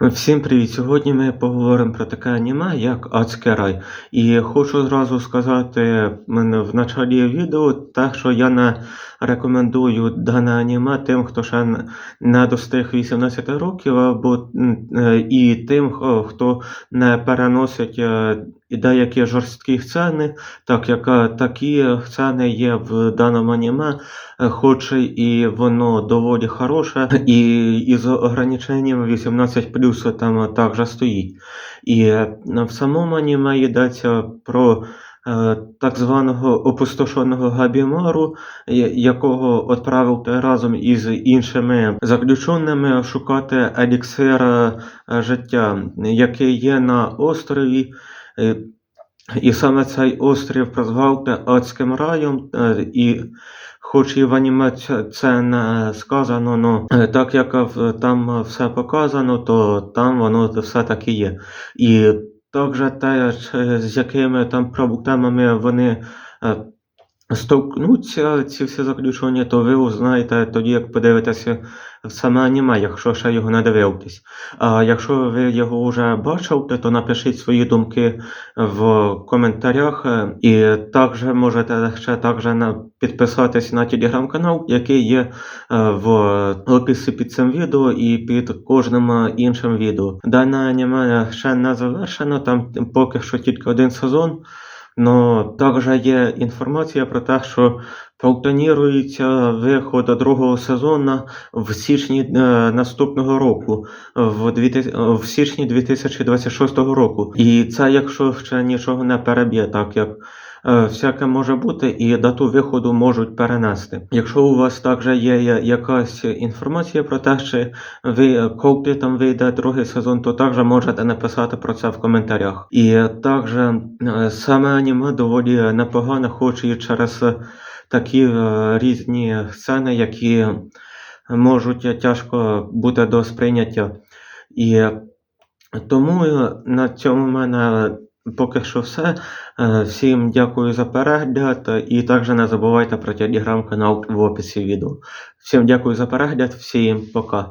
Всім привіт! Сьогодні ми поговоримо про таке аніме, як Адський рай. І хочу зразу сказати мене в началі відео, те, що я не рекомендую дане аніме тим, хто ще не достиг 18 років, або е, і тим, хто не переносить е, деякі жорсткі сцени, так як е, такі сцени є в даному аніме, хоч і воно доволі хороше, і із ограниченням 18 там також стоїть. І е, в самому аніме йдеться про е, так званого опустошеного Габімару, якого відправив разом із іншими заключеними шукати еліксира е, життя, який є на острові. Е, і саме цей острів прозвав Адським раєм, е, і хоч і в аніме це, не сказано, но е, так як там все показано, то там воно все таки є. І також те, з якими там проблемами вони е, стовкнуться, ці всі заключення, то ви узнаєте тоді, як подивитеся саме аніме, якщо ще його не дивитесь. А якщо ви його вже бачите, то напишіть свої думки в коментарях. І також можете ще також підписатись на телеграм-канал, який є е, в описі під цим відео і під кожним іншим відео. Дане аніме ще не завершено, там поки що тільки один сезон. Но також є інформація про те, що планується виход другого сезону в січні е, наступного року, в, 2000 в січні 2026 року. І це якщо ще нічого не переб'є, так як всяке може бути, і дату виходу можуть перенести. Якщо у вас також є якась інформація про те, чи ви коли там вийде другий сезон, то також можете написати про це в коментарях. І також е, саме аніме доволі непогано, хоч і через е, такі е, різні сцени, які можуть тяжко бути до сприйняття. І тому е, на цьому мене поки що все. Е, Всім дякую за перегляд і також не забувайте про телеграм-канал в описі відео. Всім дякую за перегляд, всім пока.